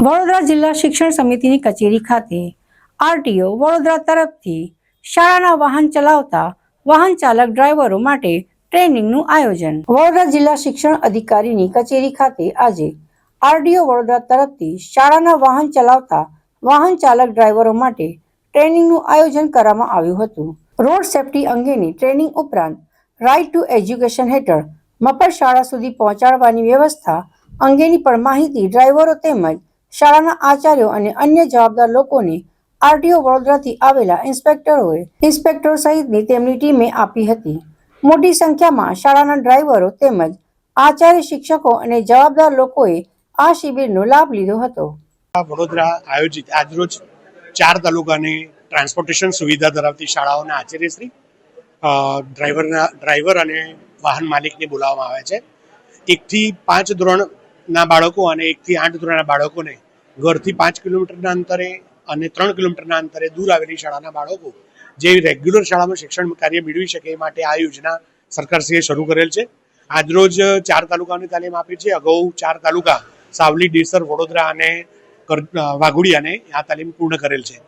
વડોદરા જિલ્લા શિક્ષણ સમિતિની કચેરી ખાતે આરટીઓ વડોદરા તરફથી શાળાના વાહન ચલાવતા વાહન ચાલક ડ્રાઈવરો માટે ટ્રેનિંગનું આયોજન. વડોદરા જિલ્લા શિક્ષણ અધિકારીની કચેરી ખાતે આજે આરટીઓ વડોદરા તરફથી શાળાના વાહન ચલાવતા વાહન ચાલક ડ્રાઈવરો માટે ટ્રેનિંગનું આયોજન કરવામાં આવ્યું હતું. રોડ સેફટી અંગેની ટ્રેનિંગ ઉપરાંત રાઇટ ટુ એજ્યુકેશન હેઠળ મફત શાળા સુધી પહોંચાડવાની વ્યવસ્થા અંગેની પણ માહિતી ડ્રાઈવરો તેમજ શાળાના આચાર્યો અને અન્ય જવાબદાર લોકોને આરટીઓ વડોદરાથી આવેલા ઇન્સ્પેક્ટરોએ ઇન્સ્પેક્ટર સહિતની તેમની ટીમે આપી હતી. મોટી સંખ્યામાં શાળાના ડ્રાઈવરો તેમજ આચાર્ય શિક્ષકો અને જવાબદાર લોકોએ આ શિબિરનો લાભ લીધો હતો. વડોદરા આયોજિત આજરોજ ચાર તાલુકાની ટ્રાન્સપોર્ટેશન સુવિધા ધરાવતી શાળાઓના આચાર્યશ્રી ડ્રાઈવરના, ડ્રાઈવર અને વાહન માલિકને બોલાવવામાં આવે છે. એકથી પાંચ ધોરણના બાળકો અને એકથી આઠ ધોરણના બાળકોને ઘરથી પાંચ કિલોમીટરના અંતરે અને ત્રણ કિલોમીટરના અંતરે દૂર આવેલી શાળાના બાળકો જે રેગ્યુલર શાળામાં શિક્ષણ કાર્ય મેળવી શકે એ માટે આ યોજના સરકારશ્રીએ શરૂ કરેલ છે. આજરોજ ચાર તાલુકાની તાલીમ આપી છે. અગાઉ ચાર તાલુકા સાવલી, ડેસર, વડોદરા અને વાઘોડી અને આ તાલીમ પૂર્ણ કરેલ છે.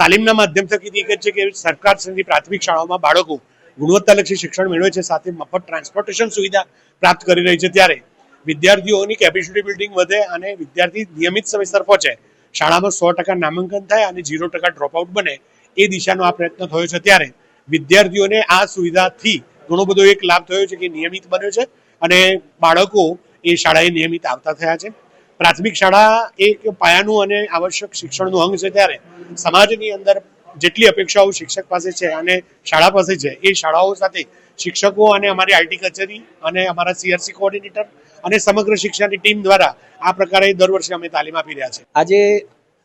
તાલીમના માધ્યમ થકી એક જ છે કે સરકાર શ્રેણી પ્રાથમિક શાળાઓમાં બાળકો ગુણવત્તાલક્ષી શિક્ષણ મેળવે છે, સાથે મફત ટ્રાન્સપોર્ટેશન સુવિધા પ્રાપ્ત કરી રહી છે. ત્યારે વિદ્યાર્થીઓની કેપેસિટી બિલ્ડિંગ વધે અને વિદ્યાર્થી નિયમિત સમયસર પહોંચે. શાળામાં સો ટકા નામાંકન થાય અને ઝીરો ટકા ડ્રોપઆઉટ બને એ દિશાનો આ પ્રયત્ન થયો છે ત્યારે. વિદ્યાર્થીઓને આ સુવિધાથી ઘણો બધો એક લાભ થયો છે કે નિયમિત બન્યો છે અને બાળકો એ શાળાએ નિયમિત આવતા થયા છે. પ્રાથમિક શાળા એક પાયાનું અને આવશ્યક શિક્ષણનું અંગ છે ત્યારે. સમાજની અંદર જેટલી અપેક્ષાઓ શિક્ષક પાસે છે અને શાળા પાસે છે, એ શાળાઓ સાથે શિક્ષકો અને અમારી આઈટી કચેરી અને અમારા સીઆરસી કોઓર્ડિનેટર અને સમગ્ર શિક્ષણની ટીમ દ્વારા આ પ્રકારે દર વર્ષે અમે તાલીમ આપી રહ્યા છે આજે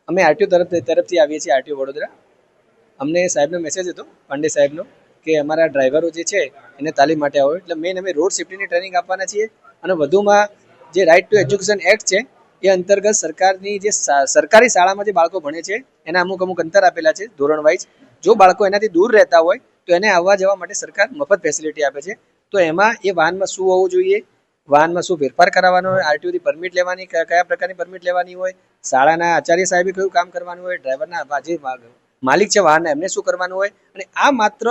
અમે આરટીઓ તરફ તરફથી આવીએ છીએ આરટીઓ વડોદરા. અમને સાહેબનો મેસેજ હતો, પાંડે સાહેબનો, કે અમારા ડ્રાઈવરો જે છે એને તાલીમ માટે આવો. એટલે મેઇન અમે રોડ સેફ્ટીની ટ્રેનિંગ આપવાના છીએ અને વધુમાં જે રાઇટ ટુ એજ્યુકેશન એક્ટ છે એ અંતર્ગત સરકારની જે સરકારી શાળામાં જે બાળકો ભણે છે, એના અમુક અમુક અંતર આપેલા છે, ધોરણ વાઇઝ. જો બાળકો એનાથી દૂર રહેતા હોય, તો એને આવવા જવા માટે સરકાર મફત ફેસિલિટી આપે છે. તો એમાં એ વાહનમાં શું હોવું જોઈએ? વાહનમાં શું ફેરફાર કરાવવાનો હોય? આરટીઓથી પરમિટ લેવાની કયા પ્રકારની પરમિટ લેવાની હોય? શાળાના આચાર્ય સાહેબે કયું કામ કરવાનું હોય? ડ્રાઈવરના જે માલિક છે વાહનના, એમને શું કરવાનું હોય? અને આ માત્ર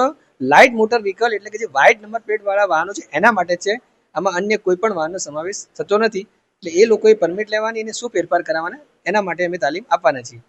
લાઇટ મોટર વ્હીકલ એટલે કે જે વ્હાઇટ નંબર પ્લેટ વાળા વાહનો છે, એના માટે છે. આમાં અન્ય કોઈ પણ વાહનનો સમાવેશ થતો નથી. એટલે એ લોકોએ પરમિટ લેવાની અને શું ફેરફાર કરાવવાના એના માટે અમે તાલીમ આપવાના છીએ.